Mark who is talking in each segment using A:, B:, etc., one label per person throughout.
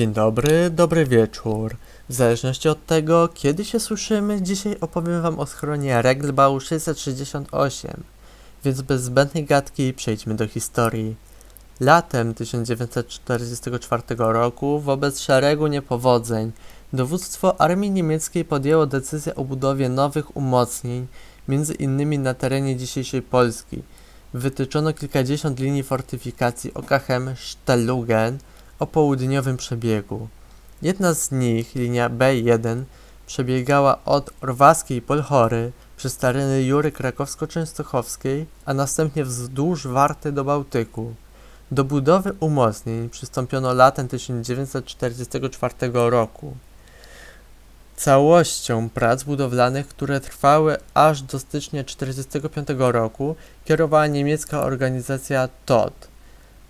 A: Dzień dobry, dobry wieczór. W zależności od tego, kiedy się słyszymy, dzisiaj opowiem Wam o schronie Regelbau 668. Więc bez zbędnej gadki przejdźmy do historii. Latem 1944 roku, wobec szeregu niepowodzeń, dowództwo armii niemieckiej podjęło decyzję o budowie nowych umocnień, między innymi na terenie dzisiejszej Polski. Wytyczono kilkadziesiąt linii fortyfikacji Okachem Stellugen, o południowym przebiegu. Jedna z nich, linia B1, przebiegała od Orwaskiej Polchory przez tereny Jury Krakowsko-Częstochowskiej, a następnie wzdłuż Warty do Bałtyku. Do budowy umocnień przystąpiono latem 1944 roku. Całością prac budowlanych, które trwały aż do stycznia 1945 roku, kierowała niemiecka organizacja TOD.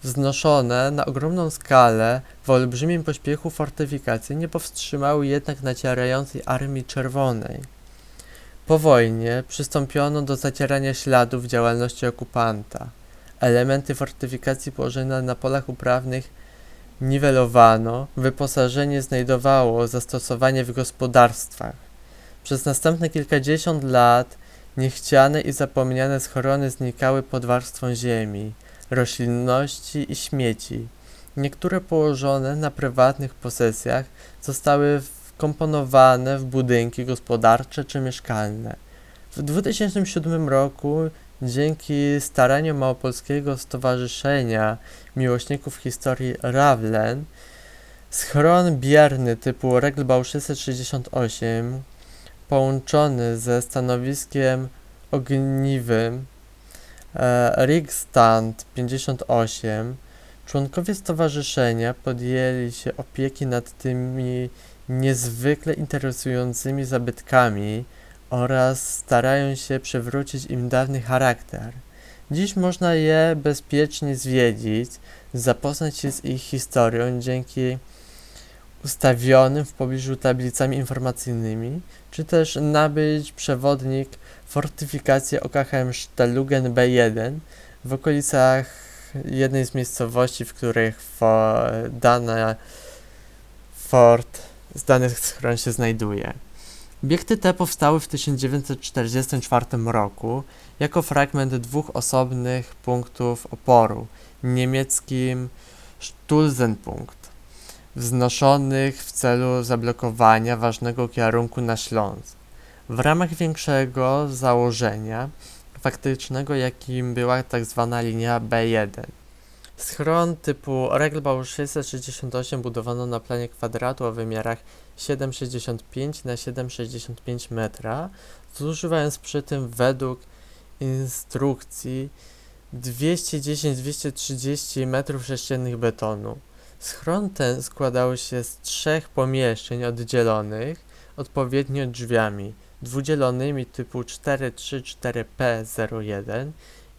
A: Wznoszone na ogromną skalę, w olbrzymim pośpiechu fortyfikacje nie powstrzymały jednak nacierającej Armii Czerwonej. Po wojnie przystąpiono do zacierania śladów działalności okupanta. Elementy fortyfikacji położone na polach uprawnych niwelowano, wyposażenie znajdowało zastosowanie w gospodarstwach. Przez następne kilkadziesiąt lat niechciane i zapomniane schrony znikały pod warstwą ziemi roślinności i śmieci. Niektóre położone na prywatnych posesjach zostały wkomponowane w budynki gospodarcze czy mieszkalne. W 2007 roku dzięki staraniom Małopolskiego Stowarzyszenia Miłośników Historii Rawlen schron bierny typu Reglbau 668 połączony ze stanowiskiem ogniwym E, Rigstand 58 członkowie stowarzyszenia podjęli się opieki nad tymi niezwykle interesującymi zabytkami oraz starają się przywrócić im dawny charakter. Dziś można je bezpiecznie zwiedzić, zapoznać się z ich historią dzięki ustawionym w pobliżu tablicami informacyjnymi, czy też nabyć przewodnik fortyfikację OKHM Stallugen B1 w okolicach jednej z miejscowości, w których fo, dane fort z danych schron się znajduje. Obiekty te powstały w 1944 roku jako fragment dwóch osobnych punktów oporu, niemieckim Stulzenpunkt wznoszonych w celu zablokowania ważnego kierunku na Śląsk. W ramach większego założenia faktycznego, jakim była tzw. Tak linia B1. Schron typu Regelbau 668 budowano na planie kwadratu o wymiarach 7,65 na 7,65 metra, zużywając przy tym według instrukcji 210-230 m3 betonu. Schron ten składał się z trzech pomieszczeń oddzielonych odpowiednio drzwiami dwudzielonymi typu 434P01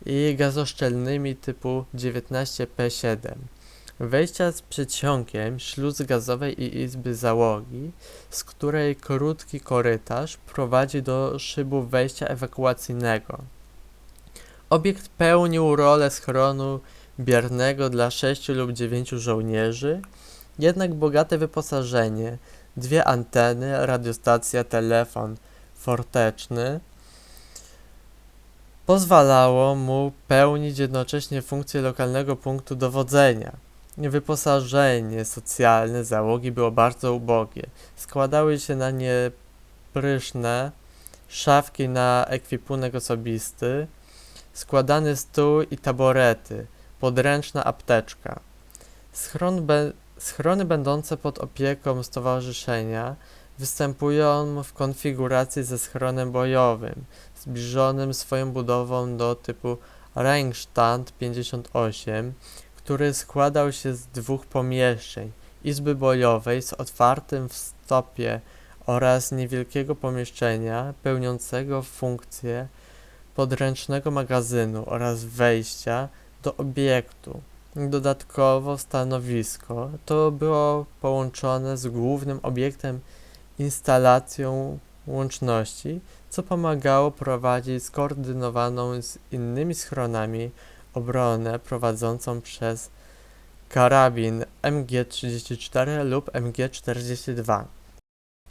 A: i gazoszczelnymi typu 19P7. Wejścia z przedsionkiem śluzy gazowej i izby załogi, z której krótki korytarz prowadzi do szybu wejścia ewakuacyjnego. Obiekt pełnił rolę schronu biernego dla sześciu lub dziewięciu żołnierzy, jednak bogate wyposażenie, dwie anteny, radiostacja, telefon forteczny pozwalało mu pełnić jednocześnie funkcję lokalnego punktu dowodzenia. Wyposażenie socjalne załogi było bardzo ubogie. Składały się na nie pryszne, szafki na ekwipunek osobisty, składany stół i taborety – podręczna apteczka. Schron be, schrony będące pod opieką stowarzyszenia występują w konfiguracji ze schronem bojowym, zbliżonym swoją budową do typu Ringstand 58, który składał się z dwóch pomieszczeń, izby bojowej z otwartym w stopie oraz niewielkiego pomieszczenia pełniącego funkcję podręcznego magazynu oraz wejścia do obiektu. Dodatkowo stanowisko to było połączone z głównym obiektem instalacją łączności, co pomagało prowadzić skoordynowaną z innymi schronami obronę prowadzącą przez karabin MG34 lub MG42.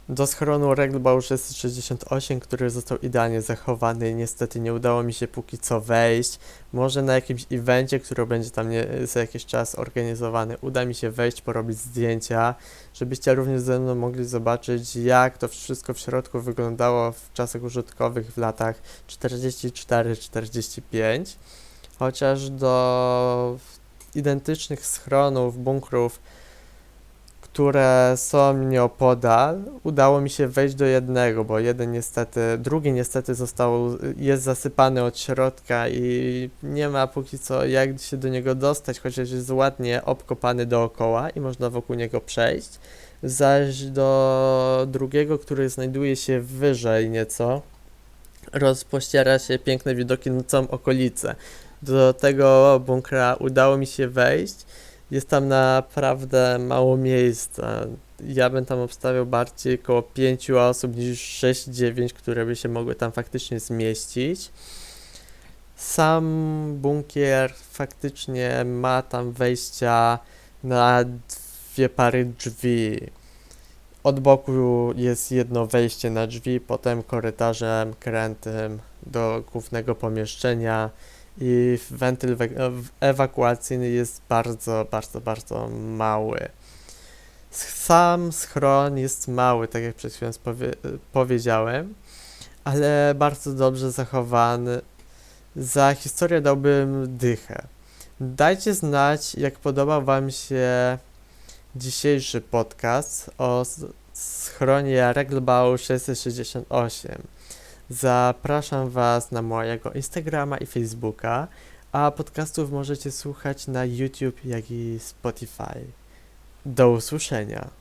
A: Do schronu Reglbau 668, który został idealnie zachowany, niestety nie udało mi się póki co wejść. Może na jakimś evencie, który będzie tam za jakiś czas organizowany, uda mi się wejść, porobić zdjęcia, żebyście również ze mną mogli zobaczyć, jak to wszystko w środku wyglądało w czasach użytkowych w latach 44-45. Chociaż do identycznych schronów, bunkrów, które są nieopodal, udało mi się wejść do jednego, bo jeden niestety, drugi niestety został, jest zasypany od środka i nie ma póki co jak się do niego dostać, chociaż jest ładnie obkopany dookoła i można wokół niego przejść. Zaś do drugiego, który znajduje się wyżej nieco, rozpościera się piękne widoki na całą okolicę. Do tego bunkra udało mi się wejść. Jest tam naprawdę mało miejsca. Ja bym tam obstawiał bardziej około 5 osób niż 6-9, które by się mogły tam faktycznie zmieścić. Sam bunkier faktycznie ma tam wejścia na dwie pary drzwi. Od boku jest jedno wejście na drzwi, potem korytarzem krętym do głównego pomieszczenia i wentyl we- ew- ewakuacyjny jest bardzo, bardzo, bardzo mały. Sam schron jest mały, tak jak przed chwilą spowie- powiedziałem, ale bardzo dobrze zachowany. Za historię dałbym dychę. Dajcie znać, jak podobał Wam się dzisiejszy podcast o schronie Regelbau 668. Zapraszam Was na mojego Instagrama i Facebooka, a podcastów możecie słuchać na YouTube, jak i Spotify. Do usłyszenia.